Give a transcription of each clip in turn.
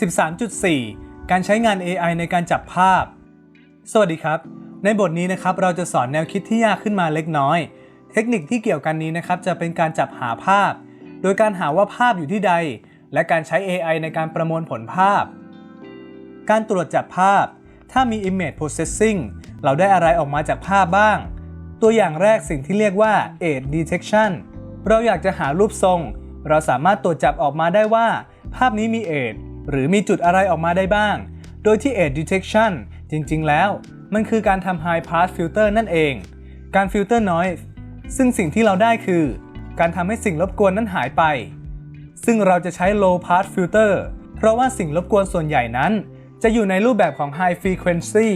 13.4 การใช้งาน AI ในการจับภาพ สวัสดีครับ ในบทนี้นะครับเราจะสอนแนวคิดที่ยากขึ้นมาเล็กน้อย เทคนิคที่เกี่ยวกันนี้นะครับจะเป็นการจับหาภาพ โดยการหาว่าภาพอยู่ที่ใด และการใช้ AI ในการประมวลผลภาพ การตรวจจับภาพ ถ้ามี image processing เราได้อะไรออกมาจากภาพบ้าง ตัวอย่างแรกสิ่งที่เรียกว่า age detection เราอยากจะหารูปทรง เราสามารถตรวจจับออกมาได้ว่า ภาพนี้มี age หรือมีจุดอะไรออกมาได้บ้าง โดยที่ age detection จริงๆ แล้วมันคือการทำ high pass filter นั่นเอง การ filter noise ซึ่งสิ่งที่เราได้คือ การทำให้สิ่งรบกวนนั้นหายไป ซึ่งเราจะใช้ low pass filter เพราะว่าสิ่งรบกวนส่วนใหญ่นั้น จะอยู่ในรูปแบบของ high frequency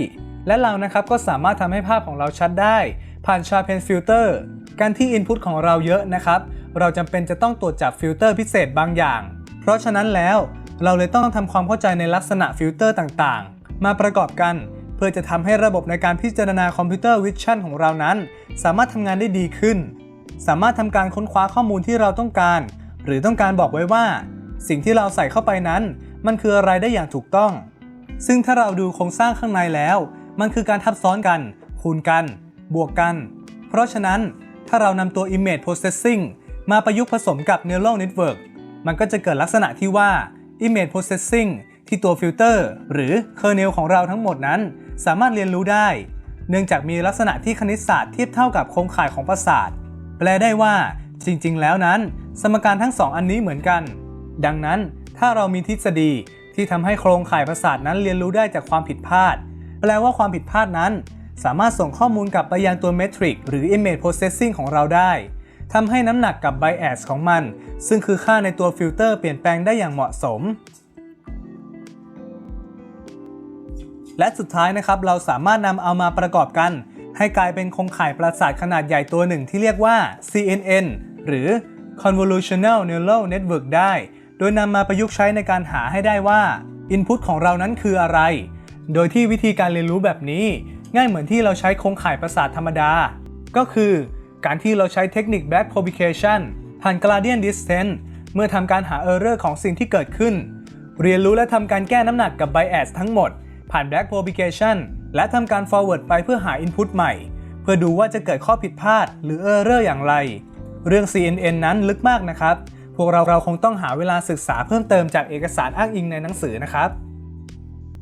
และเรานะครับก็สามารถทำให้ภาพของเราชัดได้ ผ่าน sharpen filter การที่ input ของเราเยอะนะครับ เราจำเป็นจะต้องตรวจจับฟิลเตอร์พิเศษบางอย่าง เพราะฉะนั้นแล้ว เราเลยต้องทำความเข้าใจในลักษณะฟิลเตอร์ต่างๆ มาประกอบกัน เพื่อจะทำให้ระบบในการพิจารณาคอมพิวเตอร์วิชั่นของเรานั้น สามารถทำงานได้ดีขึ้น สามารถทำการค้นคว้าข้อมูลที่เราต้องการ หรือต้องการบอกไว้ว่า สิ่งที่เราใส่เข้าไปนั้น มันคืออะไรได้อย่างถูกต้อง ซึ่งถ้าเราดูโครงสร้างข้างในแล้ว มันคือการทับซ้อนกัน คูณกัน บวกกัน เพราะฉะนั้นถ้าเรานำตัว image processing มาประยุกต์ผสมกับ neural network มันก็จะเกิดลักษณะที่ว่า image processing ที่ตัวฟิลเตอร์หรือ kernel ของเราทั้งหมดนั้น สามารถเรียนรู้ได้ เนื่องจากมีลักษณะที่คณิตศาสตร์เทียบเท่ากับโครงข่ายของประสาท แปลได้ว่าจริง ๆ แล้วนั้น สมการทั้งสองอันนี้เหมือนกัน ดังนั้นถ้าเรามีทฤษฎีที่ทำให้โครงข่ายประสาทนั้นเรียนรู้ได้จากความผิดพลาด แปลว่าความผิดพลาดนั้น สามารถส่งข้อมูลกลับไปยังตัวเมทริกหรือ image processing ของเราได้ ทำให้น้ำหนักกับ bias ของมัน ซึ่งคือค่าในตัวฟิลเตอร์เปลี่ยนแปลงได้อย่างเหมาะสม และสุดท้ายนะครับเราสามารถนำเอามาประกอบกัน ให้กลายเป็นโครงข่ายประสาทขนาดใหญ่ตัวหนึ่งที่เรียกว่า CNN หรือ Convolutional Neural Network ได้ โดยนำมาประยุกต์ใช้ในการหาให้ได้ว่า Input ของเรานั้นคืออะไร โดยที่วิธีการเรียนรู้แบบนี้ ง่ายเหมือนที่เราใช้โครงข่ายประสาทธรรมดา ก็คือ การที่เราใช้เทคนิค back propagation ผ่าน gradient descent เมื่อทำการหา error ของสิ่งที่เกิดขึ้น เรียนรู้และทำการแก้น้ำหนักกับ bias ทั้งหมด ผ่าน back propagation และทำการ forward ไปเพื่อหา input ใหม่ เพื่อดูว่าจะเกิดข้อผิดพลาด หรือ error อย่างไร เรื่อง CNN นั้นลึกมากนะครับ พวกเราเราคงต้องหาเวลาศึกษาเพิ่มเติมจากเอกสารอ้างอิงในหนังสือนะครับ